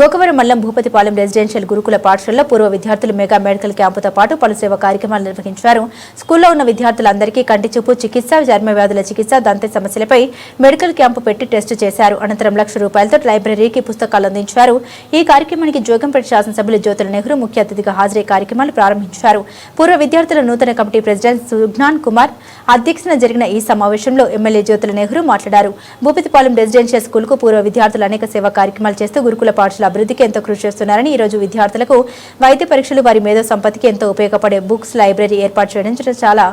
Gokavaram Mallam Bhupathipalem residential గురుకుల పాఠశాలలో పూర్వ విద్యార్థులు మెగా మెడికల్ క్యాంపుతో పాటు పలు సేవా కార్యక్రమాలు నిర్వహించారు. స్కూల్లో ఉన్న విద్యార్థులందరికీ కంటి చూపు చికిత్స చర్మ వ్యాధుల చికిత్స దంత సమస్యలపై మెడికల్ క్యాంపు పెట్టి టెస్టు చేశారు. అనంతరం లక్ష రూపాయలతో లైబ్రరీకి పుస్తకాలు అందించారు. ఈ కార్యక్రమానికి జోగంపేట శాసనసభ్యులు జ్యోతుల నెహ్రూ ముఖ్య అతిథిగా హాజరై కార్యక్రమాలు ప్రారంభించారు. పూర్వ విద్యార్థుల నూతన కమిటీ ప్రెసిడెంట్ సుజ్ఞాన్ కుమార్ అధ్యక్షతన జరిగిన ఈ సమావేశంలో ఎమ్మెల్యే జ్యోతుల నెహ్రూ మాట్లాడారు. భూపతిపాలెం రెసిడెన్షియల్ స్కూల్కు పూర్వ విద్యార్థులు అనేక సేవా కార్యక్రమాలు చేస్తూ గురుకుల పాఠశాల అభివృద్ధికి ఎంతో కృషి చేస్తున్నారని ఈ రోజు విద్యార్థులకు వైద్య పరీక్షలు వారి మేధో సంపత్తికి ఎంతో ఉపయోగపడే బుక్స్ లైబ్రరీ ఏర్పాటు చేయడం చాలా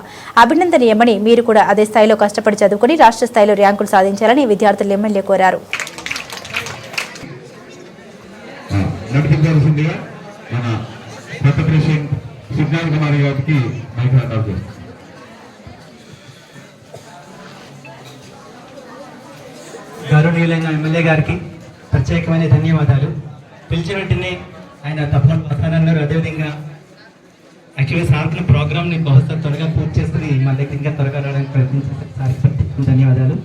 అభినందనీయమని మీరు కూడా అదే స్థాయిలో కష్టపడి చదువుకుని రాష్ట్ర స్థాయిలో ర్యాంకులు సాధించాలని విద్యార్థులు ఎమ్మెల్యే కోరారు. గౌరవనీయులైన ఎమ్మెల్యే గారికి ప్రత్యేకమైన ధన్యవాదాలు. పిలిచిన వెంటనే ఆయన తప్పని వస్తానన్నారు అదేవిధంగా యాక్చువల్గా సార్కుల ప్రోగ్రామ్ని బహుశా త్వరగా పూర్తి చేసుకుని మన దగ్గర ఇంకా త్వరగా రావడానికి ప్రయత్నించారు సార్ ధన్యవాదాలు.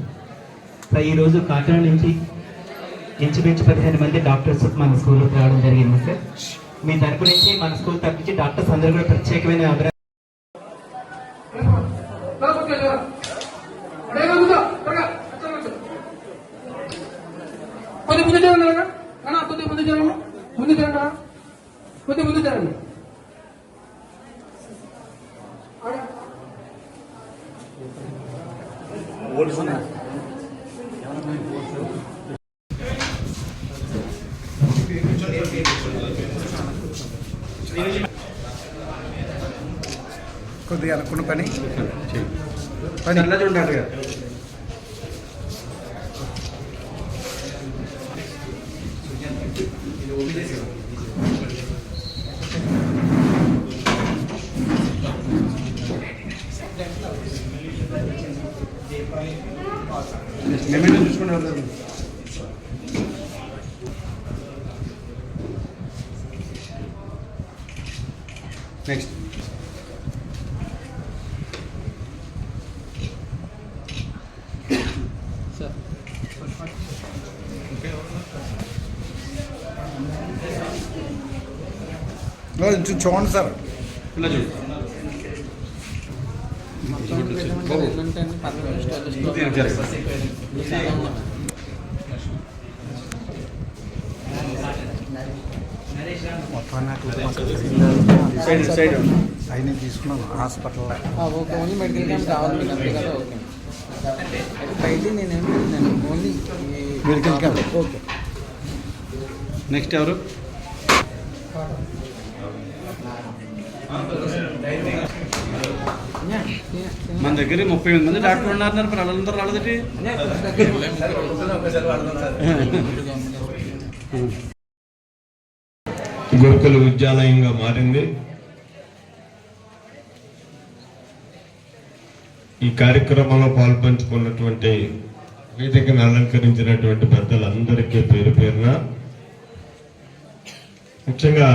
సార్ ఈరోజు కాకినాడ నుంచి ఇంచుమించు పదిహేను మంది డాక్టర్స్ మన స్కూల్లోకి రావడం జరిగింది సార్. మీ తరపు నుంచి మన స్కూల్ తరపు నుంచి డాక్టర్స్ అందరూ కూడా ప్రత్యేకమైన ముందు జరగండి అన్న. కొద్ది ముందు జరగండి ఆడ. కొద్దిగా అనుకున్న పని పని మేమే చూసుకున్నారు నెక్స్ట్ కొంచెం చూడండి సార్ ఇలా చూడు సైడ్ సైడ్ ఆయన తీసుకున్నాను హాస్పిటల్లో ఓకే. ఓన్లీ మెడికల్ క్యాంప్ కావాలి కదా ఓకే నేనేం నేను only medical camp. Okay. Next ఎవరు మన దగ్గర ముప్పై ఎనిమిది మంది డాక్టర్లు ఉన్నారు మరి వాళ్ళందరూ రాలేదండి? గురుకుల విద్యాలయంగా మారింది. ఈ కార్యక్రమంలో పాల్పంచుకున్నటువంటి వేదికను అలంకరించినటువంటి పెద్దలందరికీ పేరు పేరున ముఖ్యంగా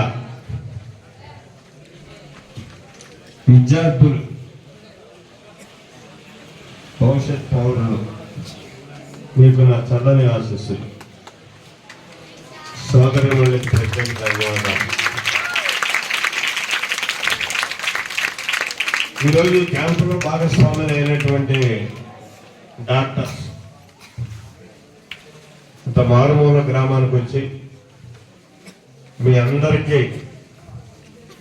విద్యార్థులు భవిష్యత్ పౌరులు మీకు నా చల్లని ఆశిస్తుంది సోదరి మళ్ళీ ప్రత్యేక ధన్యవాదాలు. ఈరోజు క్యాంపులో భాగస్వాములు అయినటువంటి డాక్టర్స్ ఇంత మారుమూల గ్రామానికి వచ్చి మీ అందరికీ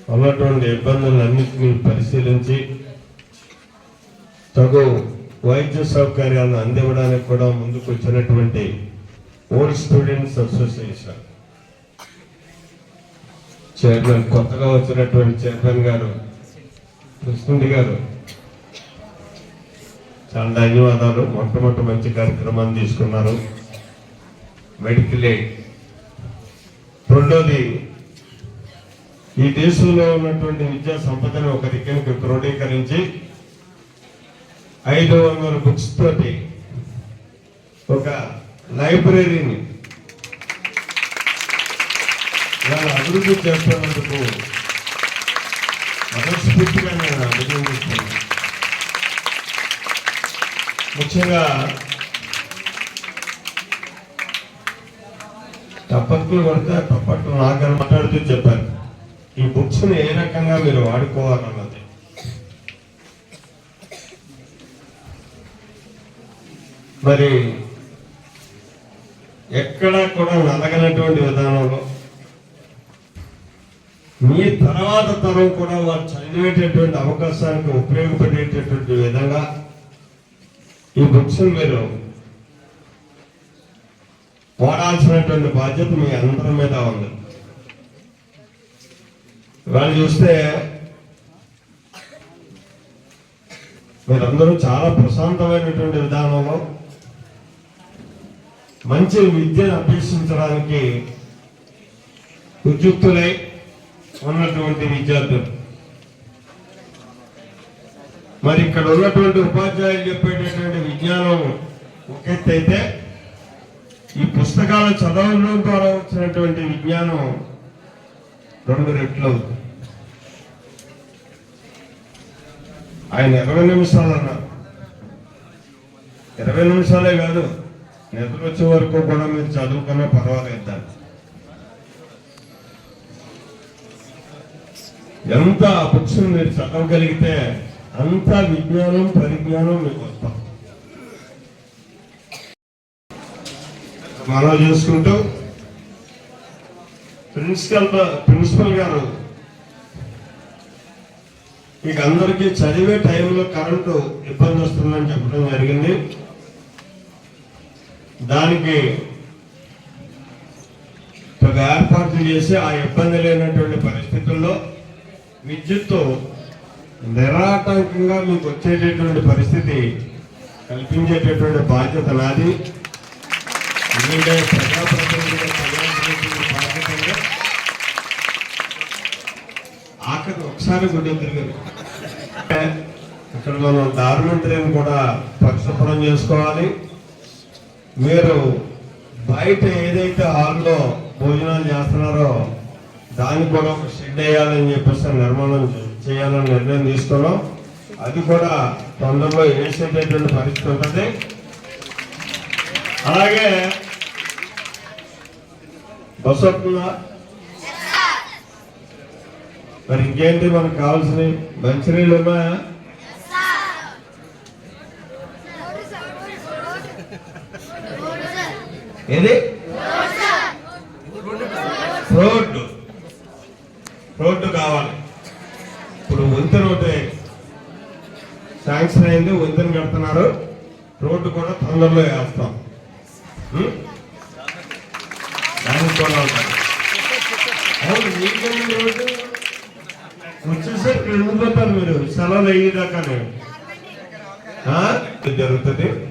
ఉన్నటువంటి ఇబ్బందులన్నింటినీ పరిశీలించి తగు వైద్య సౌకర్యాలను అందివ్వడానికి కూడా ముందుకు వచ్చినటువంటి ఓల్డ్ స్టూడెంట్స్ అసోసియేషన్. చైర్మన్ కొత్తగా వచ్చినటువంటి చైర్మన్ గారు కృష్ణుడి గారు చాలా ధన్యవాదాలు. మొట్టమొదటి మంచి కార్యక్రమాన్ని తీసుకున్నారు. Medical aid. రెండోది ఈ దేశంలో ఉన్నటువంటి విద్యా సంపదను ఒక దిక్కునికి క్రోడీకరించి ఐదు వందల బుక్స్ తోటి ఒక లైబ్రరీని ఇవాళ అభివృద్ధి చేస్తున్నందుకు మనస్ఫూర్తిగా నేను అభినందిస్తున్నాను. ముఖ్యంగా చప్పట్లు కొడితే ఆ నాకని మాట్లాడుతూ చెప్పారు. ఈ బుక్స్ని ఏ రకంగా మీరు వాడుకోవాలన్నది. మరి ఎక్కడా కూడా నలగనటువంటి విధానంలో మీ తర్వాత తరం కూడా వారు చదివేటటువంటి అవకాశానికి ఉపయోగపడేటటువంటి విధంగా ఈ బుక్స్ మీరు వాడాల్సినటువంటి బాధ్యత మీ అందరి మీద ఉంది. వాళ్ళు చూస్తే మీరందరూ చాలా ప్రశాంతమైనటువంటి విధానంలో మంచి విద్యను అభ్యసించడానికి ఉద్యుక్తులై ఉన్నటువంటి విద్యార్థులు. మరి ఇక్కడ ఉన్నటువంటి ఉపాధ్యాయులు చెప్పేటటువంటి విజ్ఞానం ఒక అయితే ఈ పుస్తకాలు చదవడం ద్వారా వచ్చినటువంటి విజ్ఞానం రెండు రెట్లు అవుతుంది. ఆయన ఇరవై నిమిషాలు అన్నారు. ఇరవై నిమిషాలే కాదు. నిద్ర వచ్చే వరకు కూడా మీరు చదువుకున్నా పర్వాలేదు దాన్ని. ఎంత బుక్స్ మీరు చదవగలిగితే అంత విజ్ఞానం పరిజ్ఞానం మీకు వస్తాం. మనం చేసుకుంటూ ప్రిన్సిపల్ ప్రిన్సిపల్ గారు మీకు అందరికీ చదివే టైంలో కరెంటు ఇబ్బంది వస్తుందని చెప్పడం జరిగింది. దానికి ఒక ఏర్పాట్లు చేసి ఆ ఇబ్బంది లేనటువంటి పరిస్థితుల్లో విద్యుత్తు నిరాటంకంగా మీకు వచ్చేటటువంటి పరిస్థితి కల్పించేటటువంటి బాధ్యత నాది. ఎందుకంటే ప్రజాప్రతినిధిగా ప్రజాప్రతినిధి ఆఖరి ఒకసారి గుడ్డ తిరిగింది ఇక్కడ మనం దారుమంత్రిని కూడా పరిశుభ్రం చేసుకోవాలి. మీరు బయట ఏదైతే హాల్లో భోజనాలు చేస్తున్నారో దానికి కూడా ఒక షెడ్ వేయాలని చెప్పేసి నిర్మాణం చేయాలని నిర్ణయం తీసుకున్నాం. అది కూడా తొందరలో వేసేటటువంటి పరిస్థితి ఉంటుంది. అలాగే బస్ వస్తుందా మరి ఇంకేంటి మనకు కావాల్సినవి? మంచినీళ్ళు ఉన్నాయా? ఏది? రోడ్డు. రోడ్డు కావాలి. ఇప్పుడు వంతెన ఒకటి శాంక్షన్ అయింది వంతెన కడుతున్నారు. రోడ్డు కూడా తొందరలో వేస్తాం. ఉం? దానికి కూడా ఉంటాయి. అవును మీకేం రోడ్డు? వచ్చేసరికి వెళ్ళిపోతారు మీరు? సెలవులు అయ్యేదాకానే ఇది జరుగుతుంది.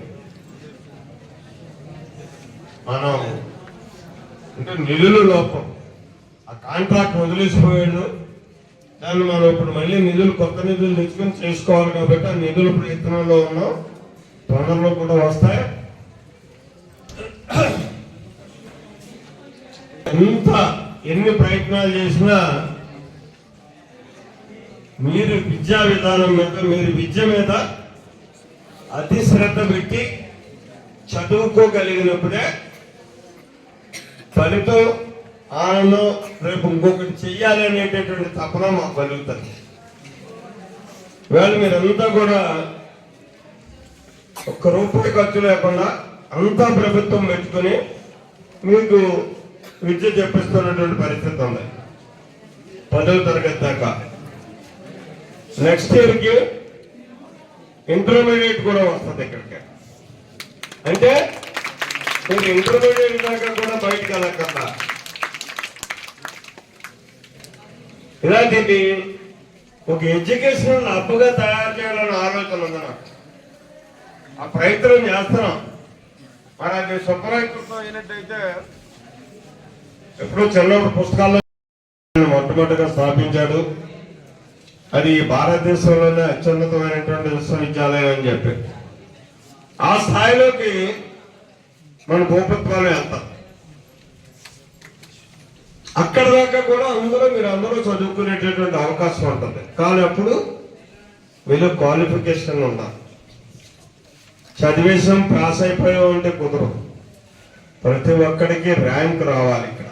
మనం అంటే నిధుల లోపం. ఆ కాంట్రాక్ట్ వదిలేసిపోయాడు. దాన్ని మనం ఇప్పుడు మళ్ళీ నిధులు కొత్త నిధులు తెచ్చుకొని చేసుకోవాలి కాబట్టి ఆ నిధులు ప్రయత్నంలో ఉన్నాం. తొందరలో కూడా వస్తాయి. ఎంత ఎన్ని ప్రయత్నాలు చేసినా మీరు విద్యా విధానం మీద మీరు విద్య మీద అతి శ్రద్ధ పెట్టి చదువుకోగలిగినప్పుడే ఫలితం ఆనందం రేపు ఇంకొకటి చెయ్యాలి అనేటటువంటి తపన మాకు కలుగుతుంది. ఇవాళ మీరంతా కూడా ఒక్క రూపాయి ఖర్చు లేకుండా అంతా ప్రభుత్వం పెట్టుకుని మీకు విద్య చెప్పిస్తున్నటువంటి పరిస్థితి ఉంది. పదవ తరగతి దాకా. నెక్స్ట్ ఇయర్కి ఇంటర్మీడియట్ కూడా వస్తుంది ఇక్కడికి. అంటే మీరు ఇంటర్మీడియట్ దాకా కూడా బయటకు వెళ్ళకుండా. ఇలాంటిది ఒక ఎడ్యుకేషనల్ అప్పుగా తయారు చేయాలన్న ఆలోచన ఉంది నాకు. ఆ ప్రయత్నం చేస్తున్నాం. మరి అది సుప్రయత్నం అయినట్టయితే ఎప్పుడో చిన్నప్పుడు పుస్తకాల్లో మొట్టమొదటిగా స్థాపించాడు. అది భారతదేశంలోనే అత్యున్నతమైనటువంటి విశ్వవిద్యాలయం అని చెప్పి. ఆ స్థాయిలోకి మన భూపత్వాలు వెళ్తాం అక్కడ దాకా కూడా అందరూ మీరు అందరూ చదువుకునేటటువంటి అవకాశం ఉంటుంది. కానీ అప్పుడు వీళ్ళు క్వాలిఫికేషన్ ఉండాలి చదివేసాం పాస్ అయిపోయాం అంటే కుదరదు. ప్రతి ఒక్కడికి ర్యాంక్ రావాలి ఇక్కడ.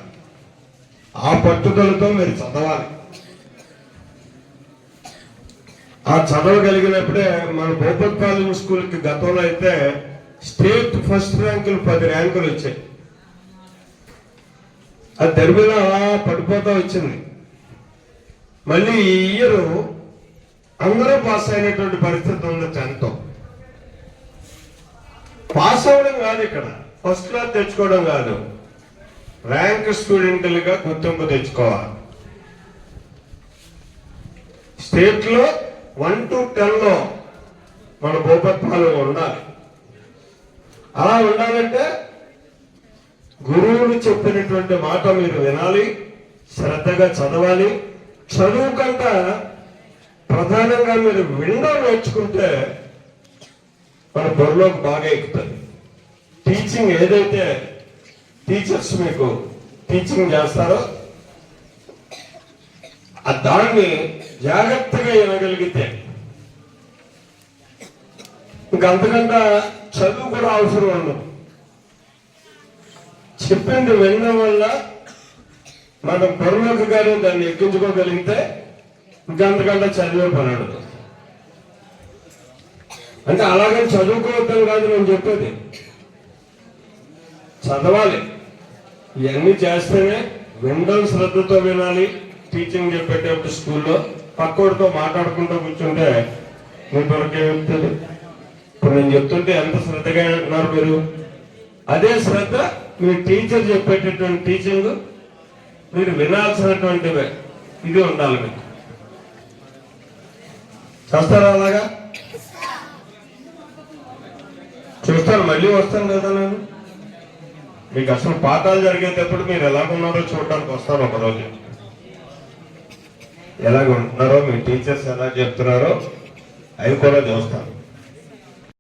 ఆ పట్టుదలతో మీరు చదవాలి. ఆ చదవగలిగినప్పుడే మన భూపత్పాలెం స్కూల్కి గతంలో అయితే స్టేట్ ఫస్ట్ ర్యాంకులు పది ర్యాంకులు వచ్చాయి. అది దరిమిద పడిపోతా వచ్చింది. మళ్ళీ ఈ ఇయర్ అందరూ పాస్ అయినటువంటి పరిస్థితి ఉంది టెన్త్. పాస్ అవ్వడం కాదు ఇక్కడ. ఫస్ట్ క్లాస్ తెచ్చుకోవడం కాదు. ర్యాంక్ స్టూడెంట్లుగా గుర్తింపు తెచ్చుకోవాలి. స్టేట్లో వన్ టు టెన్లో మన భూపత్వాలు ఉండాలి. అలా ఉండాలంటే గురువులు చెప్పినటువంటి మాట మీరు వినాలి శ్రద్ధగా చదవాలి. చదువు కంటే ప్రధానంగా మీరు వినడం నేర్చుకుంటే మన బుర్రలోకి బాగా ఎక్కుతుంది. టీచింగ్ ఏదైతే టీచర్స్ మీకు టీచింగ్ చేస్తారో ఆ దాన్ని జాగ్రత్తగా వినగలిగితే ఇంకంతకంటే చదువు కూడా అవసరం ఉండదు. చెప్పింది వినడం వల్ల మనం బుర్రలోకి కానీ దాన్ని ఎక్కించుకోగలిగితే ఇంకంతకంటే చదివే పని అంటే అలాగే చదువుకోవద్దని కాదు నేను చెప్పేది. చదవాలి. ఇవన్నీ చేస్తేనే వినడం శ్రద్ధతో వినాలి. టీచింగ్ చెప్పేటప్పుడు స్కూల్లో పక్కోడితో మాట్లాడుకుంటూ కూర్చుంటే మీ కొరకే చెప్తుంది? ఇప్పుడు నేను చెప్తుంటే ఎంత శ్రద్ధగా అంటున్నారు మీరు? అదే శ్రద్ధ మీ టీచర్ చెప్పేటటువంటి టీచింగ్ మీరు వినాల్సినటువంటి ఇది ఉండాలి మీకు. చేస్తారా అలాగా? చూస్తాను మళ్ళీ వస్తాను కదా నేను. మీకు అసలు పాఠాలు జరిగేటప్పుడు మీరు ఎలాగున్నారో చూడడానికి వస్తాను ఒకరోజు ఎలాగ ఉంటున్నారో మీ టీచర్స్ ఎలా చెప్తున్నారో అవి కూడా చూస్తాను.